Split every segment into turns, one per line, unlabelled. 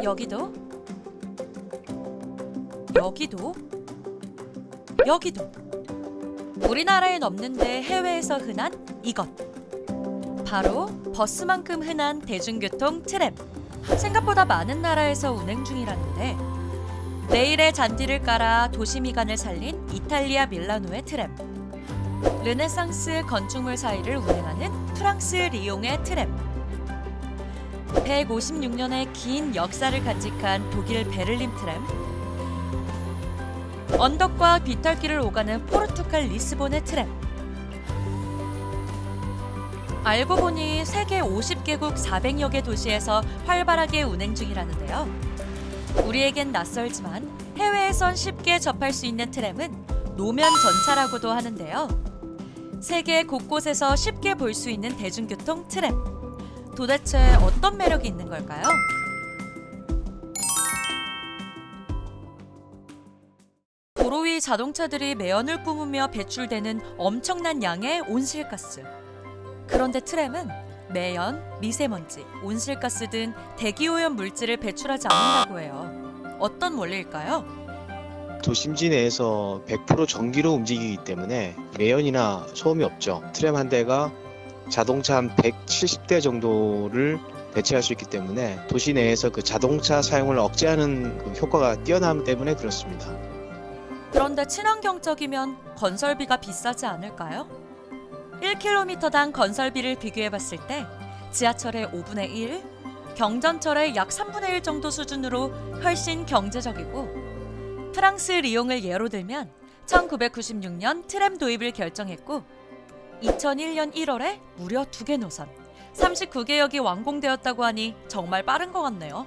여기도? 여기도? 여기도. 우리나라엔 없는데 해외에서 흔한 이것. 바로 버스만큼 흔한 대중교통 트램. 생각보다 많은 나라에서 운행 중이라는데 내일의 잔디를 깔아 도시 미관을 살린 이탈리아 밀라노의 트램. 르네상스 건축물 사이를 운행하는 프랑스 리옹의 트램 156년의 긴 역사를 간직한 독일 베를린 트램 언덕과 비탈길을 오가는 포르투갈 리스본의 트램 알고 보니 세계 50개국 400여 개 도시에서 활발하게 운행 중이라는데요. 우리에겐 낯설지만 해외에선 쉽게 접할 수 있는 트램은 노면 전차라고도 하는데요. 세계 곳곳에서 쉽게 볼 수 있는 대중교통 트램. 도대체 어떤 매력이 있는 걸까요? 도로 위 자동차들이 매연을 뿜으며 배출되는 엄청난 양의 온실가스. 그런데 트램은 매연, 미세먼지, 온실가스 등 대기오염 물질을 배출하지 않는다고 해요. 어떤 원리일까요?
도심지 내에서 100% 전기로 움직이기 때문에 매연이나 소음이 없죠. 트램 한 대가 자동차 한 170대 정도를 대체할 수 있기 때문에 도시 내에서 그 자동차 사용을 억제하는 그 효과가 뛰어나기 때문에 그렇습니다.
그런데 친환경적이면 건설비가 비싸지 않을까요? 1km당 건설비를 비교해 봤을 때 지하철의 5분의 1, 경전철의 약 3분의 1 정도 수준으로 훨씬 경제적이고 프랑스 리옹을 예로 들면 1996년 트램 도입을 결정했고 2001년 1월에 무려 두 개 노선 39개역이 완공되었다고 하니 정말 빠른 것 같네요.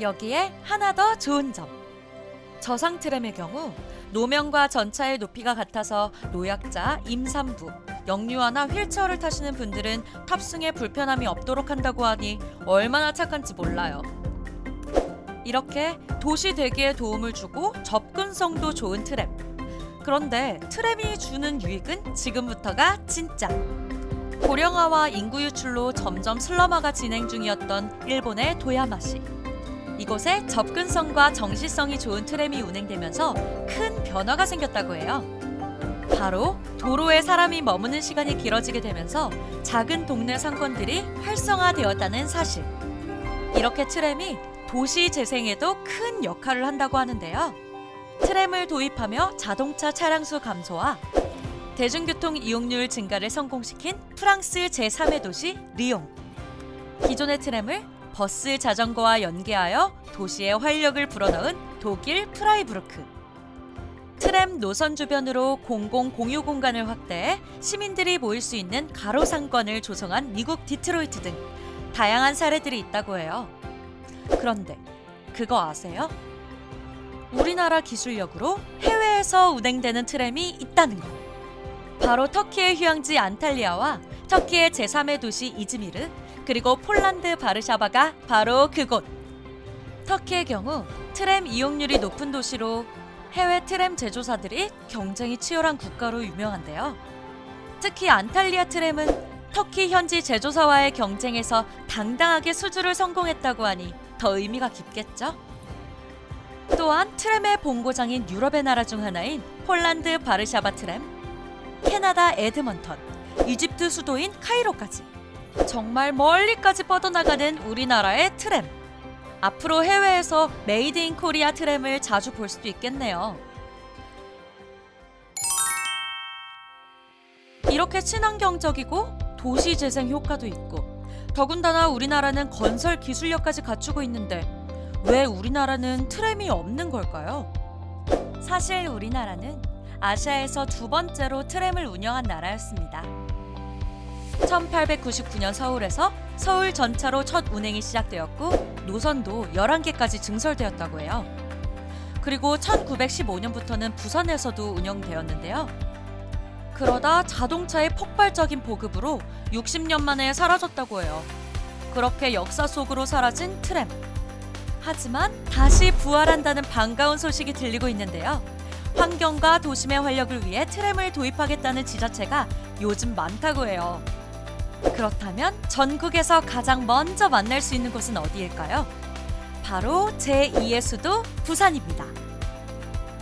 여기에 하나 더 좋은 점. 저상 트램의 경우 노면과 전차의 높이가 같아서 노약자, 임산부, 영유아나 휠체어를 타시는 분들은 탑승에 불편함이 없도록 한다고 하니 얼마나 착한지 몰라요. 이렇게 도시 대기에 도움을 주고 접근성도 좋은 트램. 그런데 트램이 주는 유익은 지금부터가 진짜. 고령화와 인구 유출로 점점 슬럼화가 진행 중이었던 일본의 도야마시. 이곳에 접근성과 정시성이 좋은 트램이 운행되면서 큰 변화가 생겼다고 해요. 바로 도로에 사람이 머무는 시간이 길어지게 되면서 작은 동네 상권들이 활성화되었다는 사실. 이렇게 트램이 도시 재생에도 큰 역할을 한다고 하는데요. 트램을 도입하며 자동차 차량 수 감소와 대중교통 이용률 증가를 성공시킨 프랑스 제3의 도시 리옹. 기존의 트램을 버스 자전거와 연계하여 도시에 활력을 불어넣은 독일 프라이부르크. 트램 노선 주변으로 공공 공유 공간을 확대해 시민들이 모일 수 있는 가로상권을 조성한 미국 디트로이트 등 다양한 사례들이 있다고 해요. 그런데 그거 아세요? 우리나라 기술력으로 해외에서 운행되는 트램이 있다는 것. 바로 터키의 휴양지 안탈리아와 터키의 제3의 도시 이즈미르 그리고 폴란드 바르샤바가 바로 그곳. 터키의 경우 트램 이용률이 높은 도시로 해외 트램 제조사들이 경쟁이 치열한 국가로 유명한데요. 특히 안탈리아 트램은 터키 현지 제조사와의 경쟁에서 당당하게 수주를 성공했다고 하니 더 의미가 깊겠죠. 또한 트램의 본고장인 유럽의 나라 중 하나인 폴란드 바르샤바 트램, 캐나다 에드먼턴, 이집트 수도인 카이로까지 정말 멀리까지 뻗어나가는 우리나라의 트램. 앞으로 해외에서 메이드 인 코리아 트램을 자주 볼 수도 있겠네요. 이렇게 친환경적이고 도시 재생 효과도 있고 더군다나 우리나라는 건설 기술력까지 갖추고 있는데 왜 우리나라는 트램이 없는 걸까요? 사실 우리나라는 아시아에서 두 번째로 트램을 운영한 나라였습니다. 1899년 서울에서 서울 전차로 첫 운행이 시작되었고 노선도 11개까지 증설되었다고 해요. 그리고 1915년부터는 부산에서도 운영되었는데요. 그러다 자동차의 폭발적인 보급으로 60년 만에 사라졌다고 해요. 그렇게 역사 속으로 사라진 트램. 하지만 다시 부활한다는 반가운 소식이 들리고 있는데요. 환경과 도심의 활력을 위해 트램을 도입하겠다는 지자체가 요즘 많다고 해요. 그렇다면 전국에서 가장 먼저 만날 수 있는 곳은 어디일까요? 바로 제2의 수도 부산입니다.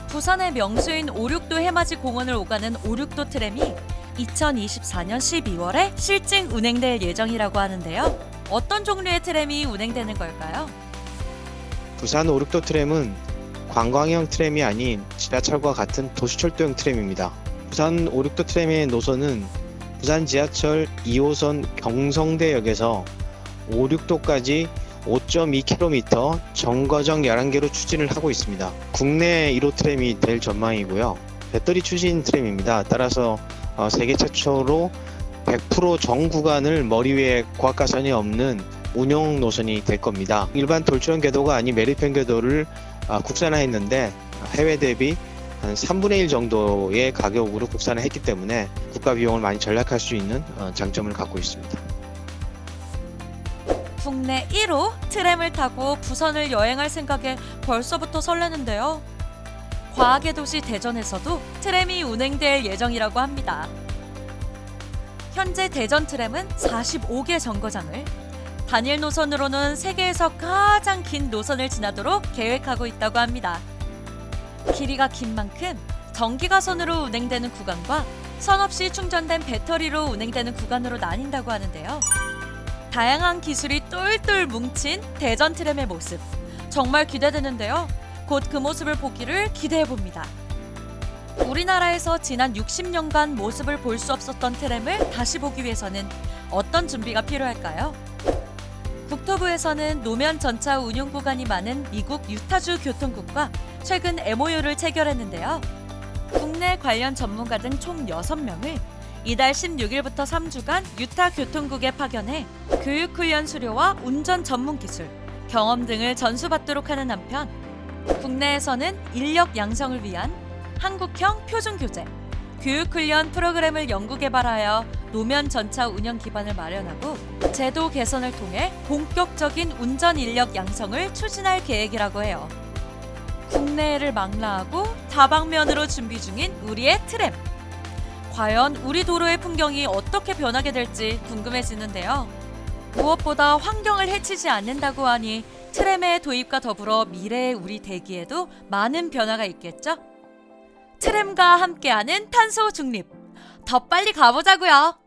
부산의 명소인 오륙도 해맞이 공원을 오가는 오륙도 트램이 2024년 12월에 실증 운행될 예정이라고 하는데요. 어떤 종류의 트램이 운행되는 걸까요?
부산 오륙도 트램은 관광형 트램이 아닌 지하철과 같은 도시철도형 트램입니다. 부산 오륙도 트램의 노선은 부산 지하철 2호선 경성대역에서 오륙도까지 5.2km 정거정 11개로 추진을 하고 있습니다. 국내 1호 트램이 될 전망이고요. 배터리 추진 트램입니다. 따라서 어, 세계 최초로 100%전 구간을 머리 위에 고압가선이 없는 운용 노선이 될 겁니다. 일반 돌출형 궤도가 아닌 메리펜 궤도를 아, 국산화했는데 해외 대비 한 3분의 1 정도의 가격으로 국산을 했기 때문에 국가 비용을 많이 절약할 수 있는 어, 장점을 갖고 있습니다.
국내 1호 트램을 타고 부산을 여행할 생각에 벌써부터 설레는데요. 과학의 도시 대전에서도 트램이 운행될 예정이라고 합니다. 현재 대전 트램은 45개 정거장을 단일 노선으로는 세계에서 가장 긴 노선을 지나도록 계획하고 있다고 합니다. 길이가 긴 만큼 전기가선으로 운행되는 구간과 선 없이 충전된 배터리로 운행되는 구간으로 나뉜다고 하는데요. 다양한 기술이 똘똘 뭉친 대전 트램의 모습 정말 기대되는데요. 곧 그 모습을 보기를 기대해 봅니다. 우리나라에서 지난 60년간 모습을 볼 수 없었던 트램을 다시 보기 위해서는 어떤 준비가 필요할까요? 국토부에서는 노면 전차 운용 구간이 많은 미국 유타주 교통국과 최근 MOU를 체결했는데요. 국내 관련 전문가 등 총 6명을 이달 16일부터 3주간 유타 교통국에 파견해 교육 훈련 수료와 운전 전문 기술, 경험 등을 전수받도록 하는 한편 국내에서는 인력 양성을 위한 한국형 표준 교재, 교육 훈련 프로그램을 연구 개발하여 노면 전차 운영 기반을 마련하고 제도 개선을 통해 본격적인 운전 인력 양성을 추진할 계획이라고 해요. 국내를 망라하고 다방면으로 준비 중인 우리의 트램. 과연 우리 도로의 풍경이 어떻게 변하게 될지 궁금해지는데요. 무엇보다 환경을 해치지 않는다고 하니 트램의 도입과 더불어 미래의 우리 대기에도 많은 변화가 있겠죠? 트램과 함께하는 탄소 중립. 더 빨리 가보자고요.